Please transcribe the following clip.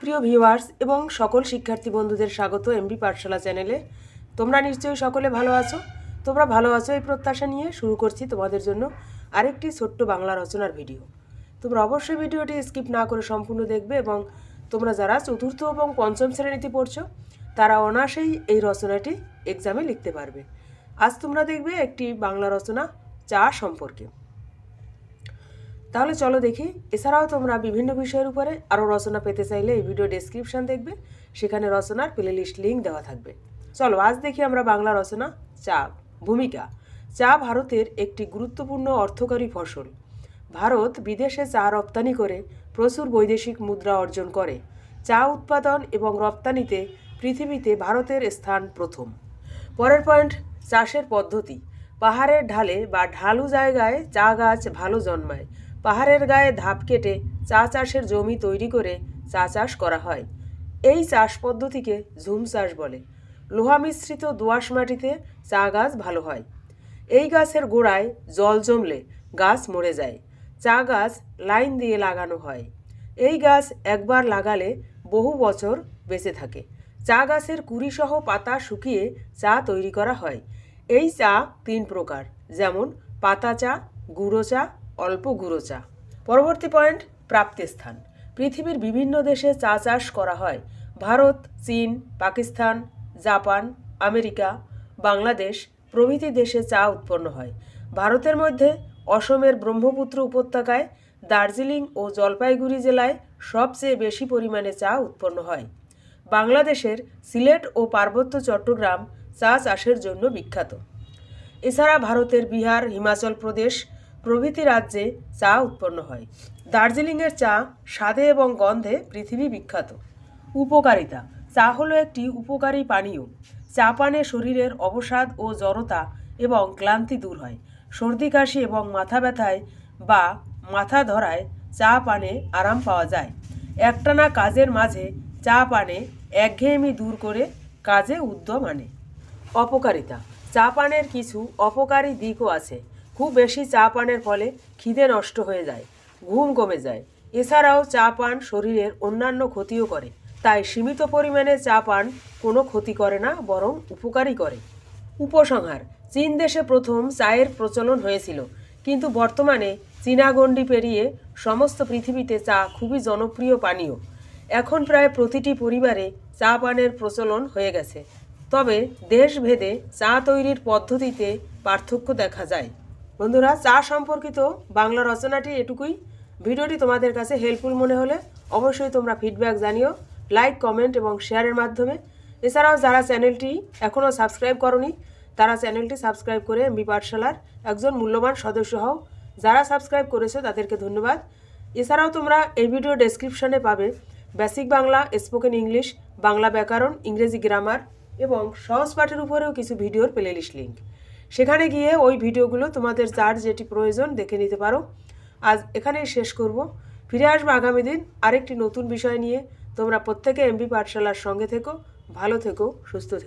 প্রিয় ভিউয়ার্স এবং সকল শিক্ষার্থী বন্ধুদের স্বাগত এমবি পাঠশালা চ্যানেলে তোমরা নিশ্চয়ই সকলে ভালো আছো? তোমরা ভালো আছো এই প্রত্যাশা নিয়ে শুরু করছি তোমাদের জন্য আরেকটি ছোট্ট বাংলা রচনার ভিডিও তোমরা অবশ্যই ভিডিওটি স্কিপ না করে সম্পূর্ণ দেখবে এবং তোমরা যারা চতুর্থ এবং পঞ্চম শ্রেণীতে পড়ছো, তারা অনায়াসেই এই রচনাটি এক্সামে লিখতে পারবে। আজ তোমরা দেখবে একটি বাংলা রচনা চা সম্পর্কে। তাহলে চলো দেখি। এছাড়াও তোমরা বিভিন্ন বিষয়ের উপরে আরও রচনা পেতে চাইলে এই ভিডিও ডেসক্রিপশন দেখবে। সেখানে রচনার প্লেলিস্ট লিঙ্ক দেওয়া থাকবে। চলো, আজ দেখি আমরা বাংলা রচনা চা ভূমিকা। চা ভারতের একটি গুরুত্বপূর্ণ অর্থকারী ফসল। ভারত বিদেশে চা রপ্তানি করে প্রচুর বৈদেশিক মুদ্রা অর্জন করে। চা উৎপাদন এবং রপ্তানিতে পৃথিবীতে ভারতের স্থান প্রথম। পরের পয়েন্ট চাষের পদ্ধতি। পাহাড়ের ঢালে বা ঢালু জায়গায় চা গাছ ভালো জন্মায়। পাহাড়ের গায়ে ধাপ কেটে চা চাষের জমি তৈরি করে চা চাষ করা হয়। এই চাষ পদ্ধতিকে ঝুম চাষ বলে। লোহা মিশ্রিত দোআঁশ মাটিতে চা গাছ ভালো হয়। এই গাছের গোড়ায় জল জমলে গাছ মরে যায়। চা গাছ লাইন দিয়ে লাগানো হয়। এই গাছ একবার লাগালে বহু বছর বেঁচে থাকে। চা গাছের কুড়িসহ পাতা শুকিয়ে চা তৈরি করা হয়। এই চা তিন প্রকার, যেমন পাতা চা, গুঁড়ো চা অল্প গুঁড়ো চা পরবর্তী পয়েন্ট প্রাপ্তিস্থান পৃথিবীর বিভিন্ন দেশে চা চাষ করা হয়। ভারত, চীন, পাকিস্তান, জাপান, আমেরিকা, বাংলাদেশ প্রভৃতি দেশে চা উৎপন্ন হয়। ভারতের মধ্যে অসমের ব্রহ্মপুত্র উপত্যকায় দার্জিলিং ও জলপাইগুড়ি জেলায় সবচেয়ে বেশি পরিমাণে চা উৎপন্ন হয়। বাংলাদেশের সিলেট ও পার্বত্য চট্টগ্রাম চা চাষের জন্য বিখ্যাত। এছাড়া ভারতের বিহার, হিমাচল প্রদেশ প্রভৃতি রাজ্যে চা উৎপন্ন হয়। দার্জিলিংয়ের চা স্বাদে এবং গন্ধে পৃথিবী বিখ্যাত। উপকারিতা। চা হলো একটি উপকারী পানীয়। চা পানে শরীরের অবসাদ ও জড়তা এবং ক্লান্তি দূর হয়। সর্দি, কাশি এবং মাথা ব্যথায় বা মাথা ধরায় চা পানে আরাম পাওয়া যায়। একটানা কাজের মাঝে চা পানে একঘেয়েমি দূর করে কাজে উদ্যম আনে। অপকারিতা। চা পানের কিছু অপকারী দিকও আছে। খুব বেশি চা পানের ফলে খিদে নষ্ট হয়ে যায়, ঘুম কমে যায়। এছাড়াও চা পান শরীরের অন্যান্য ক্ষতিও করে, তাই সীমিত পরিমাণে চা পান কোনো ক্ষতি করে না, বরং উপকারী করে। উপসংহার, চীন দেশে প্রথম চায়ের প্রচলন হয়েছিল, কিন্তু বর্তমানে চীনা গণ্ডি পেরিয়ে সমস্ত পৃথিবীতে চা খুবই জনপ্রিয় পানীয়। এখন প্রায় প্রতিটি পরিবারে চা পানের প্রচলন হয়ে গেছে। তবে দেশভেদে চা তৈরির পদ্ধতিতে পার্থক্য দেখা যায়। বন্ধুরা, চা সম্পর্কিত বাংলা রচনাটি এটুকুই। ভিডিওটি তোমাদের কাছে হেল্পফুল মনে হলে অবশ্যই তোমরা ফিডব্যাক জানিও লাইক কমেন্ট এবং শেয়ারের মাধ্যমে। এছাড়াও যারা চ্যানেলটি এখনও সাবস্ক্রাইব করনি, তারা চ্যানেলটি সাবস্ক্রাইব করে এমবি পাঠশালার একজন মূল্যবান সদস্য হও। যারা সাবস্ক্রাইব করেছ, তাদেরকে ধন্যবাদ। এছাড়াও তোমরা এই ভিডিও ডেসক্রিপশনে পাবে basic Bangla spoken English Bangla ব্যাকরণ ইংরেজি গ্রামার এবং সহজ পাঠের উপরেও কিছু ভিডিওর প্লেলিস্ট লিঙ্ক সেখানে গিয়ে ওই ভিডিওগুলো তোমাদের যার যেটি প্রয়োজন দেখে নিতে পারো। আজ এখানেই শেষ করব। ফিরে আসব আগামী দিন আরেকটি নতুন বিষয় নিয়ে। তোমরা প্রত্যেকে এমবি পাঠশালার সঙ্গে থেকো, ভালো থেকো, সুস্থ থেকো।